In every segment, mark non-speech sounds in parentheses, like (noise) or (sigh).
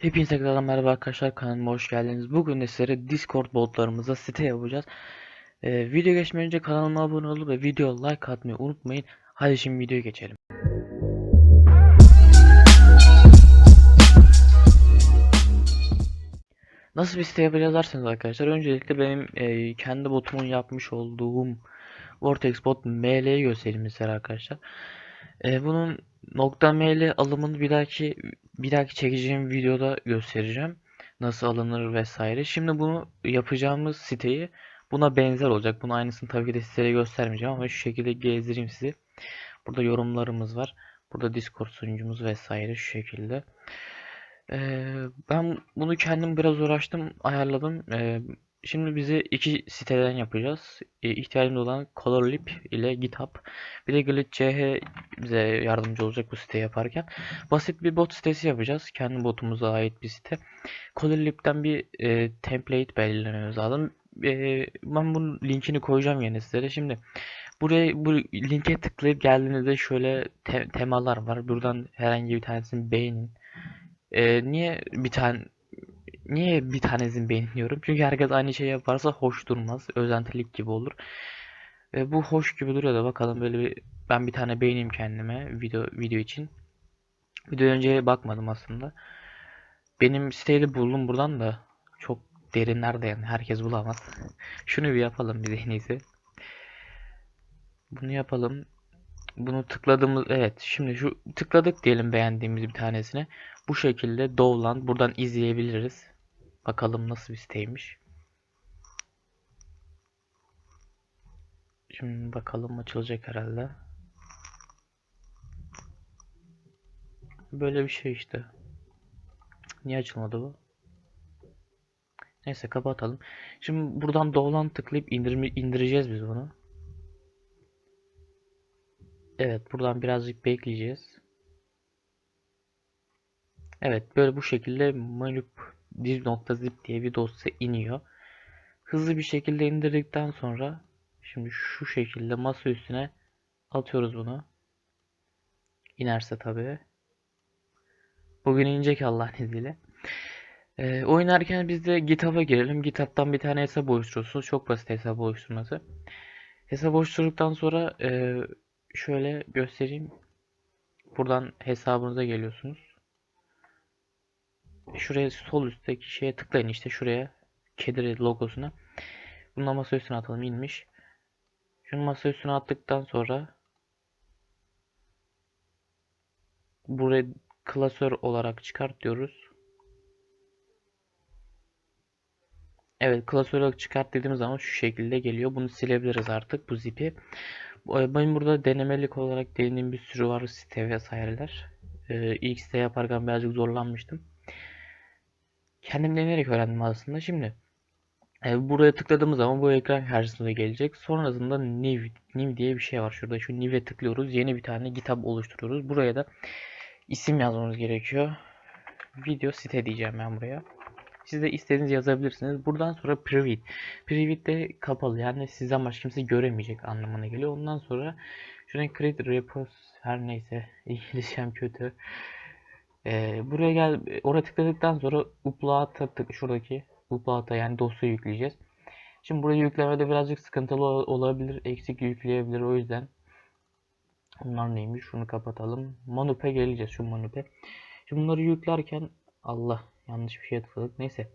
Hepinize tekrardan merhaba arkadaşlar kanalıma hoş geldiniz. Bugün de sizlere Discord botlarımıza site yapacağız. Ee, video geçmeden önce kanalıma abone olup ve video like atmayı unutmayın. Hadi şimdi videoya geçelim. Nasıl bir site yapacağız derseniz arkadaşlar öncelikle benim e, kendi botumun yapmış olduğum Vortex bot ML'yi göstereyim mesela arkadaşlar. E, bunun .ml alımını bir dahaki bir dahaki çekeceğim videoda göstereceğim. Nasıl alınır vesaire. Şimdi bunu yapacağımız siteyi buna benzer olacak. Bunun aynısını tabii ki de sizlere göstermeyeceğim ama şu şekilde gezdireyim sizi. Burada yorumlarımız var. Burada Discord sunucumuz vesaire şu şekilde. Ee, ben bunu kendim biraz uğraştım, ayarladım. Ee, şimdi bize iki siteden yapacağız. Ee, ihtiyacımız olan Colorlib ile GitHub. Bir de Glitch.ch bize yardımcı olacak bu siteyi yaparken. Basit bir bot sitesi yapacağız. Kendi botumuza ait bir site. Colorlib'den bir e, template belirlememiz lazım. Ee, ben bunun linkini koyacağım yine sizlere. Şimdi buraya bu linke tıklayıp geldiğinizde şöyle te- temalar var. Buradan herhangi bir tanesini beğenin. Ee, niye bir tane niye bir tanesini beğeniyorum? Çünkü herkes aynı şeyi yaparsa hoş durmaz. Özentilik gibi olur. Ve bu hoş gibi duruyor da bakalım böyle bir ben bir tane beğeneyim kendime video video için. Video önce bakmadım aslında. Benim siteyi buldum buradan da çok derinlerde yani herkes bulamaz. Şunu bir yapalım de en. Bunu yapalım. Bunu tıkladığımız evet şimdi şu tıkladık diyelim beğendiğimiz bir tanesine. Bu şekilde Dovland buradan izleyebiliriz. Bakalım nasıl bir siteymiş. Şimdi bakalım açılacak herhalde. Böyle bir şey işte. Niye açılmadı bu? Neyse kapatalım. Şimdi buradan Dovland tıklayıp indirme, indireceğiz biz bunu. Evet buradan birazcık bekleyeceğiz. Evet böyle bu şekilde manup div.zip diye bir dosya iniyor. Hızlı bir şekilde indirdikten sonra şimdi şu şekilde masa üstüne atıyoruz bunu. İnerse tabii. Bugün inecek Allah'ın izniyle. Ee, oynarken biz de GitHub'a girelim. GitHub'tan bir tane hesap oluşturursunuz. Çok basit hesap oluşturması. Hesap oluşturduktan sonra e, şöyle göstereyim. Buradan hesabınıza geliyorsunuz. Şuraya sol üstteki şeye tıklayın işte şuraya. Kedi logosuna. Bunu masa üstüne atalım inmiş. Şunu masa üstüne attıktan sonra buraya klasör olarak çıkart diyoruz. Evet klasör olarak çıkart dediğimiz zaman şu şekilde geliyor. Bunu silebiliriz artık bu zipi. Ben burada denemelik olarak denediğim bir sürü var site vesaireler. Ee, ilk site yaparken birazcık zorlanmıştım. Kendim deneyerek öğrendim aslında. Şimdi e, buraya tıkladığımız zaman bu ekran karşısına gelecek. Sonrasında new, new diye bir şey var. Şurada şu new'e tıklıyoruz. Yeni bir tane GitHub oluşturuyoruz. Buraya da isim yazmamız gerekiyor. Video site diyeceğim ben buraya. Siz de istediğiniz yazabilirsiniz. Buradan sonra private. Private de kapalı. Yani sizden başka kimse göremeyecek anlamına geliyor. Ondan sonra şuraya create repos her neyse (laughs) İngilizcem kötü. Ee, buraya gel oraya tıkladıktan sonra upload'a tık şuradaki upload'a yani dosya yükleyeceğiz. Şimdi burayı yüklemede birazcık sıkıntılı olabilir. Eksik yükleyebilir o yüzden. Bunlar neymiş? Şunu kapatalım. Manup'e geleceğiz şu Manup'e. Şimdi bunları yüklerken Allah yanlış bir şey tıkladık. Neyse.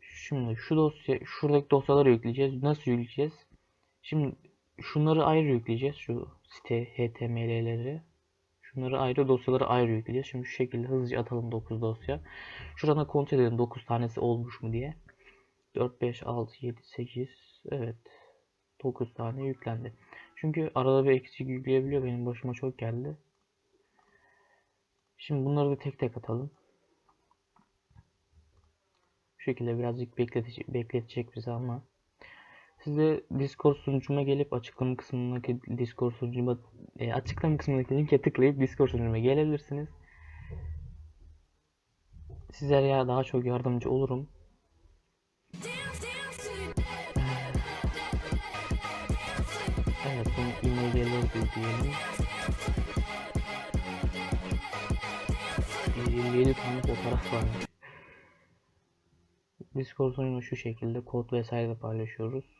Şimdi şu dosya şuradaki dosyaları yükleyeceğiz. Nasıl yükleyeceğiz? Şimdi şunları ayrı yükleyeceğiz. Şu site HTML'leri. Şunları ayrı dosyaları ayrı yükleyeceğiz. Şimdi şu şekilde hızlıca atalım 9 dosya. Şurana kontrol edelim 9 tanesi olmuş mu diye. 4, 5, 6, 7, 8 evet 9 tane yüklendi. Çünkü arada bir eksik yükleyebiliyor. Benim başıma çok geldi. Şimdi bunları da tek tek atalım. Bu şekilde birazcık bekletecek, bekletecek bizi ama siz de Discord sunucuma gelip açıklama kısmındaki Discord sunucuma e, açıklama kısmındaki linke tıklayıp Discord sunucuma gelebilirsiniz. Sizlere ya daha çok yardımcı olurum. Evet, bunu e-mail'e diyelim. 57 tane fotoğraf varmış. Discord sunucunu şu şekilde kod vesaire de paylaşıyoruz.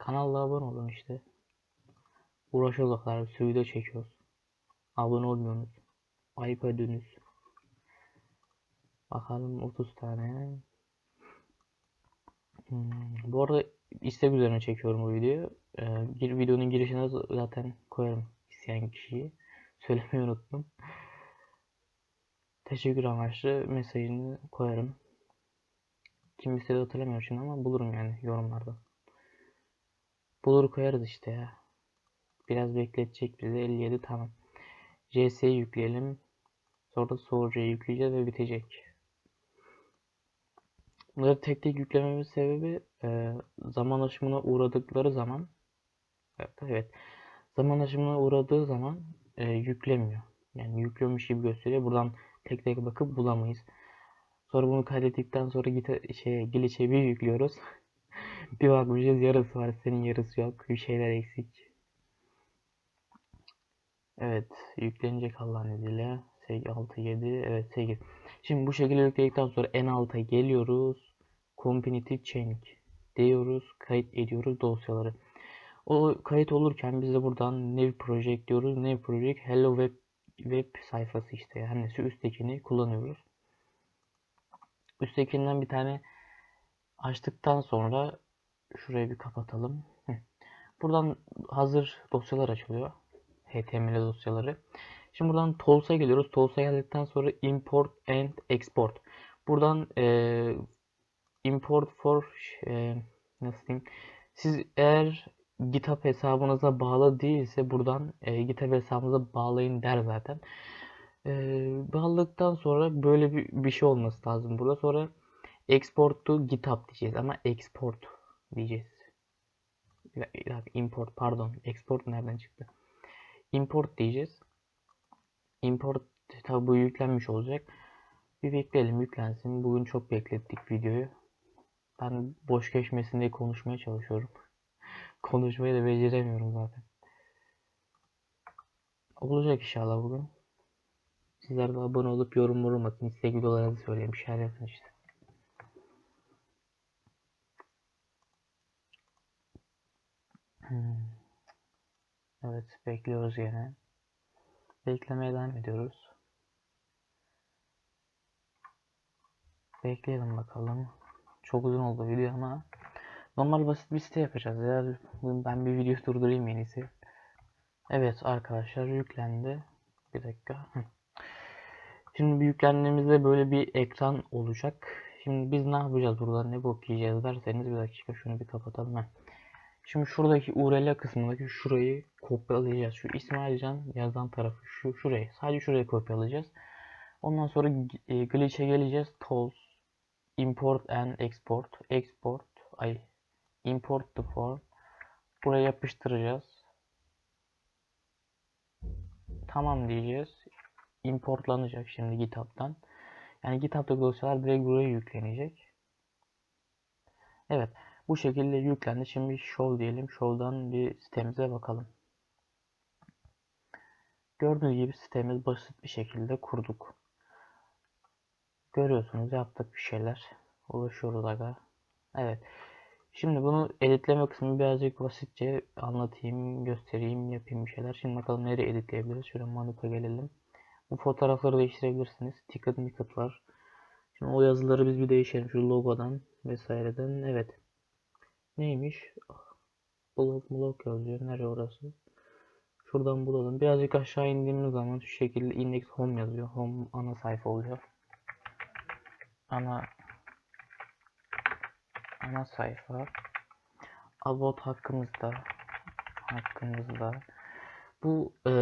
Kanala abone olun işte. Uğraşıyoruz kadar. Video çekiyoruz. Abone olmuyorsunuz. Ayıp ediyorsunuz. Bakalım 30 tane. Hmm, bu arada istek üzerine çekiyorum bu videoyu. Ee, bir videonun girişine zaten koyarım isteyen kişiyi. (laughs) Söylemeyi unuttum. Teşekkür amaçlı mesajını koyarım. Kim istedi hatırlamıyorum şimdi ama bulurum yani yorumlarda. Bulur koyarız işte ya. Biraz bekletecek bizi 57 tamam. JS'yi yükleyelim. Sonra Source'yi yükleyeceğiz ve bitecek. Bunları tek tek yüklememiz sebebi e, zaman aşımına uğradıkları zaman evet, evet zaman aşımına uğradığı zaman e, yüklemiyor. Yani yüklüyormuş gibi gösteriyor. Buradan tek tek bakıp bulamayız. Sonra bunu kaydettikten sonra git şeye glitch'e bir yüklüyoruz. (laughs) bir bakmışız yarısı var senin yarısı yok. Bir şeyler eksik. Evet yüklenecek Allah'ın izniyle. 6 7 evet 8. Şimdi bu şekilde yükledikten sonra en alta geliyoruz. Competitive Change diyoruz. Kayıt ediyoruz dosyaları. O kayıt olurken biz de buradan New Project diyoruz. New Project Hello Web web sayfası işte. Yani şu üsttekini kullanıyoruz. Üsttekinden bir tane açtıktan sonra şurayı bir kapatalım. Buradan hazır dosyalar açılıyor. HTML dosyaları. Şimdi buradan Tools'a geliyoruz. Tools'a geldikten sonra Import and Export. Buradan e, Import for e, nasıl diyeyim? Siz eğer GitHub hesabınıza bağlı değilse buradan e, GitHub hesabınıza bağlayın der zaten. E, bağladıktan sonra böyle bir, bir şey olması lazım burada. Sonra Export to GitHub diyeceğiz ama Export diyeceğiz. İmport pardon. Export nereden çıktı? Import diyeceğiz. Import tabi bu yüklenmiş olacak. Bir bekleyelim yüklensin. Bugün çok beklettik videoyu. Ben boş geçmesin diye konuşmaya çalışıyorum. (laughs) Konuşmayı da beceremiyorum zaten. Olacak inşallah bugün. Sizler de abone olup yorum yorum atın. İstek videolarınızı şeyler yapın işte. Hmm. Evet bekliyoruz yine. Beklemeye devam ediyoruz. Bekleyelim bakalım. Çok uzun oldu video ama normal basit bir site yapacağız ya. Ben bir video durdurayım en iyisi. Evet arkadaşlar yüklendi. Bir dakika. Şimdi yüklendiğimizde böyle bir ekran olacak. Şimdi biz ne yapacağız burada ne bok yiyeceğiz derseniz bir dakika şunu bir kapatalım. Heh. Şimdi şuradaki URL kısmındaki şurayı kopyalayacağız. Şu İsmailcan yazan tarafı şu şurayı. Sadece şurayı kopyalayacağız. Ondan sonra e, glitch'e geleceğiz. Tools, import and export. Export, ay import the form. Buraya yapıştıracağız. Tamam diyeceğiz. Importlanacak şimdi GitHub'dan. Yani GitHub'daki dosyalar direkt buraya yüklenecek. Evet. Bu şekilde yüklendi. Şimdi show diyelim. Show'dan bir sitemize bakalım. Gördüğünüz gibi sitemiz basit bir şekilde kurduk. Görüyorsunuz yaptık bir şeyler. Ulaşıyoruz aga. Evet. Şimdi bunu editleme kısmı birazcık basitçe anlatayım, göstereyim, yapayım bir şeyler. Şimdi bakalım nereye editleyebiliriz. Şöyle Manup'a gelelim. Bu fotoğrafları değiştirebilirsiniz. Ticket micket var. Şimdi o yazıları biz bir değişelim. Şu logodan vesaireden. Evet. Neymiş? Blog blog yazıyor. Nereye orası? Şuradan bulalım. Birazcık aşağı indiğimiz zaman şu şekilde index home yazıyor. Home ana sayfa oluyor. Ana ana sayfa. About hakkımızda hakkımızda. Bu e,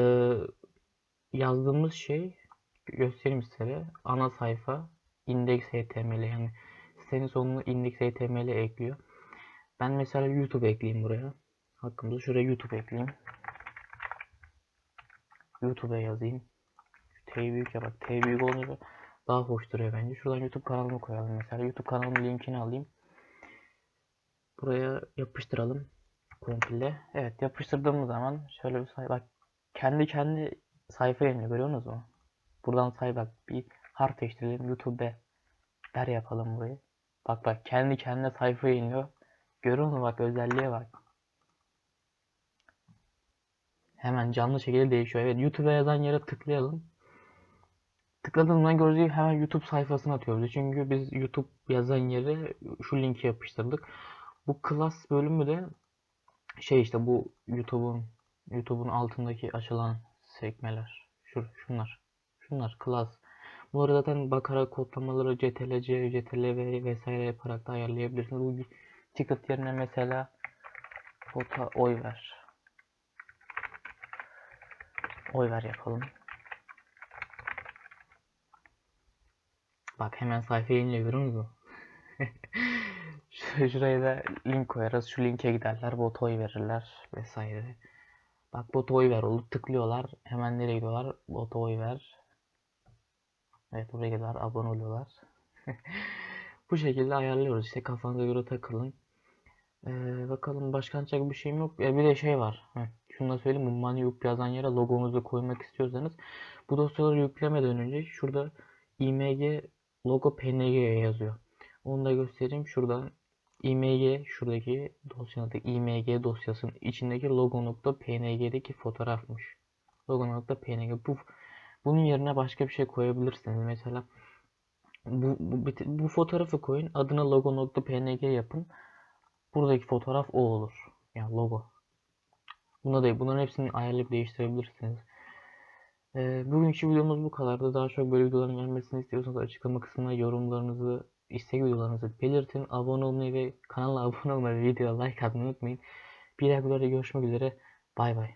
yazdığımız şey göstereyim size. Ana sayfa index html yani sitenin sonuna index html ekliyor. Ben mesela YouTube ekleyeyim buraya. Hakkımda şuraya YouTube ekleyeyim. YouTube'a yazayım. T büyük ya bak T büyük olunca daha hoş duruyor bence. Şuradan YouTube kanalımı koyalım mesela. YouTube kanalımın linkini alayım. Buraya yapıştıralım. komple. Evet yapıştırdığımız zaman şöyle bir sayfa bak kendi kendi sayfaya iniyor görüyorsunuz mu? Buradan say bak bir harf değiştirelim YouTube der yapalım burayı. Bak bak kendi kendine sayfaya iniyor. Görüyor musun bak özelliğe bak. Hemen canlı şekilde değişiyor. Evet YouTube'a yazan yere tıklayalım. Tıkladığımdan gördüğü hemen YouTube sayfasına atıyor bizi. Çünkü biz YouTube yazan yere şu linki yapıştırdık. Bu class bölümü de şey işte bu YouTube'un YouTube'un altındaki açılan sekmeler. Şu, şunlar. Şunlar class. Bunları zaten bakarak kodlamaları CTRL-C, vesaire yaparak da ayarlayabilirsiniz. Bu ticket yerine mesela foto oy ver. Oy ver yapalım. Bak hemen görüyor musun? (laughs) Şu- Şuraya da link koyarız. Şu linke giderler. Bota oy verirler vesaire. Bak bota oy ver oldu. Tıklıyorlar. Hemen nereye gidiyorlar? Bota oy ver. Evet buraya gidiyorlar. Abone oluyorlar. (laughs) Bu şekilde ayarlıyoruz. İşte kafanıza göre takılın. Ee, bakalım başka anlatacak bir şeyim yok. Ya bir de şey var. Heh, şunu da söyleyeyim. Money Up yazan yere logonuzu koymak istiyorsanız bu dosyaları yüklemeden önce şurada img logo png yazıyor. Onu da göstereyim. Şuradan img şuradaki dosyanın img dosyasının içindeki logo.png'deki fotoğrafmış. Logo.png bu bunun yerine başka bir şey koyabilirsiniz. Mesela bu, bu, bu fotoğrafı koyun. Adına logo.png yapın. Buradaki fotoğraf o olur. Yani logo. Buna da bunların hepsini ayarlayıp değiştirebilirsiniz. Ee, bugünkü videomuz bu kadardı. Daha çok böyle videoların gelmesini istiyorsanız açıklama kısmına yorumlarınızı, istek videolarınızı belirtin. Abone olmayı ve kanala (laughs) abone olmayı ve videoya like atmayı unutmayın. Bir dahaki videoda görüşmek üzere. Bay bay.